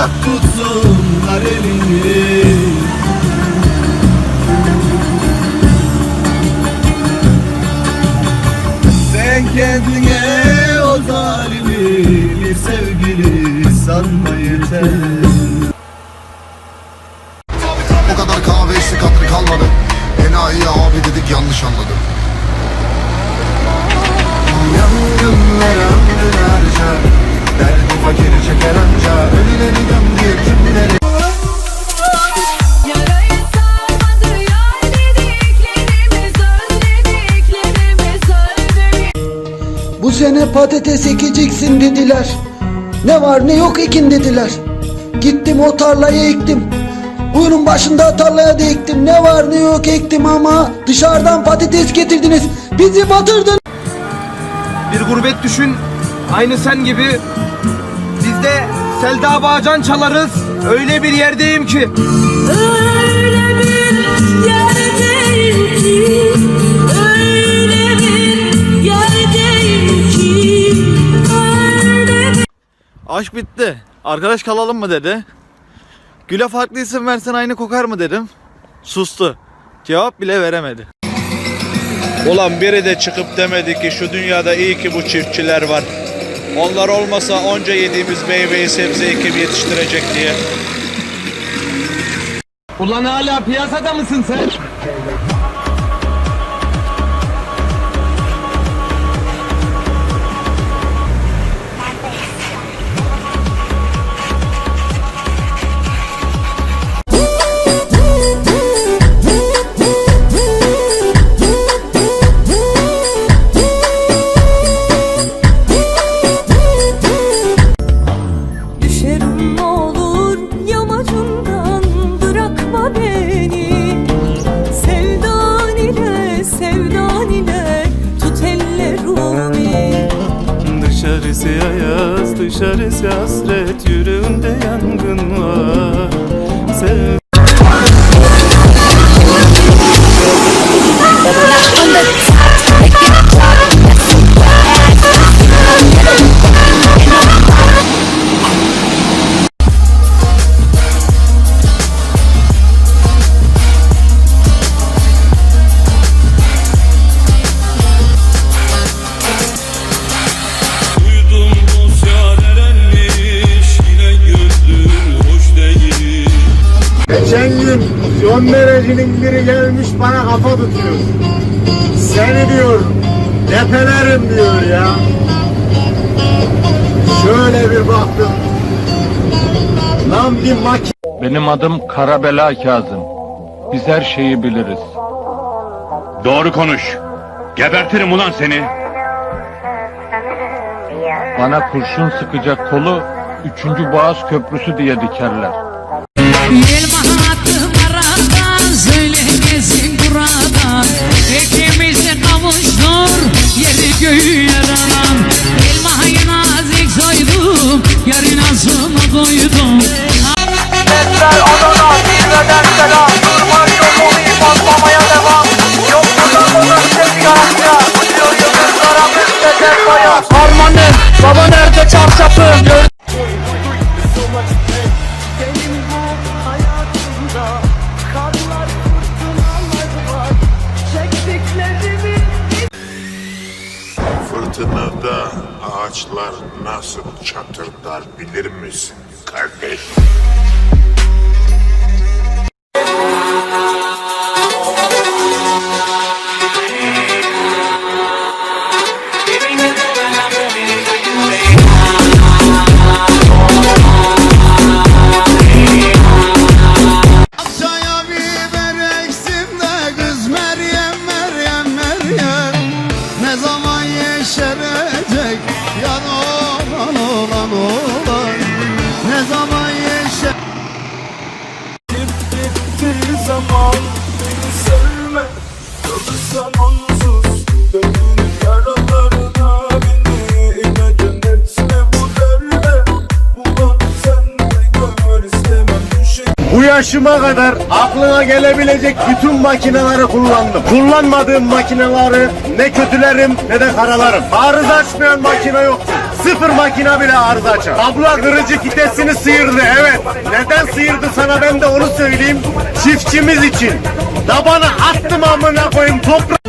Allah tutsunlar elini. Sen kendine o zalimi bir sevgili sanma yeter. O kadar kahve içtik hatırı kalmadı. Enayi abi dedik yanlış anladı Yangınlar ömrülerce Derdi sene patates ekeceksin dediler. Ne var ne yok ekin dediler. Gittim o tarlaya ektim. Buyurun başında tarlaya da ektim. Ne var ne yok ektim ama dışarıdan patates getirdiniz. Bizi batırdın. Bir gurbet düşün, aynı sen gibi. Biz de Selda Bağcan çalarız. Öyle bir yerdeyim ki. Öyle bir yerdeyim ki Aşk bitti. Arkadaş kalalım mı dedi. Güle farklı isim versen aynı kokar mı dedim. Sustu. Cevap bile veremedi. Ulan biri de çıkıp demedi ki şu dünyada iyi ki bu çiftçiler var. Onlar olmasa onca yediğimiz meyveyi sebzeyi kim yetiştirecek diye. Ulan hala piyasada mısın sen? Dışarısı ayaz, dışarısı hasret Yüreğimde yangın var. Sev son derecinin biri gelmiş bana kafa tutuyor. Seni diyor, depelerim diyor ya. Şöyle bir baktım. Lan bir makine Benim adım Karabela Kazım Biz her şeyi biliriz Doğru konuş Gebertirim ulan seni Bana kurşun sıkacak kolu Üçüncü Boğaz Köprüsü diye dikerler Elma செய்ய ağaçlar nasıl çatırdar bilir misin kardeş? Bu yaşıma kadar aklına gelebilecek bütün makineleri kullandım. Kullanmadığım makineleri ne kötülerim ne de karalarım. Arıza açmayan makine yoktur. Sıfır makina bile arıza açar. Abla kırıcı kitesini sıyırdı evet. Neden sıyırdı sana ben de onu söyleyeyim. Çiftçimiz için. Tabana attım amına koyayım toprak.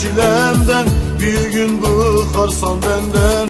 Çilemden Bir gün bıkarsan benden